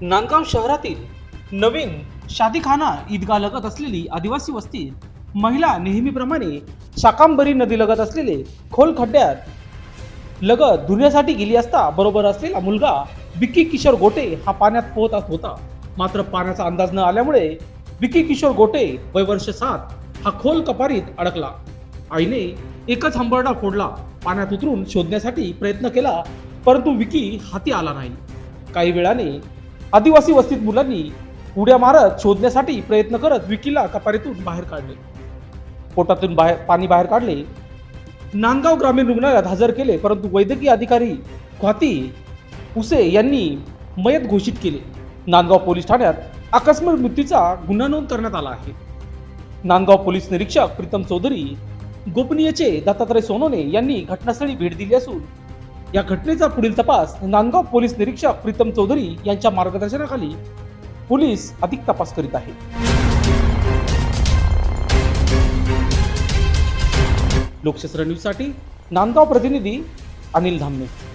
नांदगाव शहरातील नवीन शादीखाना ईदगा लगत असलेली आदिवासी वस्ती महिला नेहमीप्रमाणे शाकांबरी नदी लगत असलेले खोल खड्ड्यात लगत धुण्यासाठी गेली असता बरोबर असलेला मुलगा विक्की किशोर गोटे हा पाण्यात पोहत होता. मात्र पाण्याचा अंदाज न आल्यामुळे विक्की किशोर गोटे वयवर्ष सात हा खोल कपारीत अडकला. आईने एकच हंबरडा फोडला. पाण्यात उतरून शोधण्यासाठी प्रयत्न केला परंतु विकी हाती आला नाही. काही वेळाने आदिवासी वस्तीत मुलांनी उड्या मारत शोधण्यासाठी प्रयत्न करत विकीला कपारीतून बाहेर काढले. पोटातून बाहेर पाणी बाहेर काढले. नांदगाव ग्रामीण रुग्णालयात हजर केले परंतु वैद्यकीय अधिकारी ख्वाती उसे यांनी मयत घोषित केले. नांदगाव पोलीस ठाण्यात आकस्मिक मृत्यूचा गुन्हा नोंद करण्यात आला आहे. नांदगाव पोलीस निरीक्षक प्रीतम चौधरी गोपनीयचे दत्तात्रय सोनोने यांनी घटनास्थळी भेट दिली असून या घटनेचा पुढील तपास नांदगाव पोलीस निरीक्षक प्रीतम चौधरी यांच्या मार्गदर्शनाखाली पोलीस अधिक तपास करीत आहेत. लोकशास्त्र न्यूजसाठी नांदगाव प्रतिनिधी अनिल धामणे.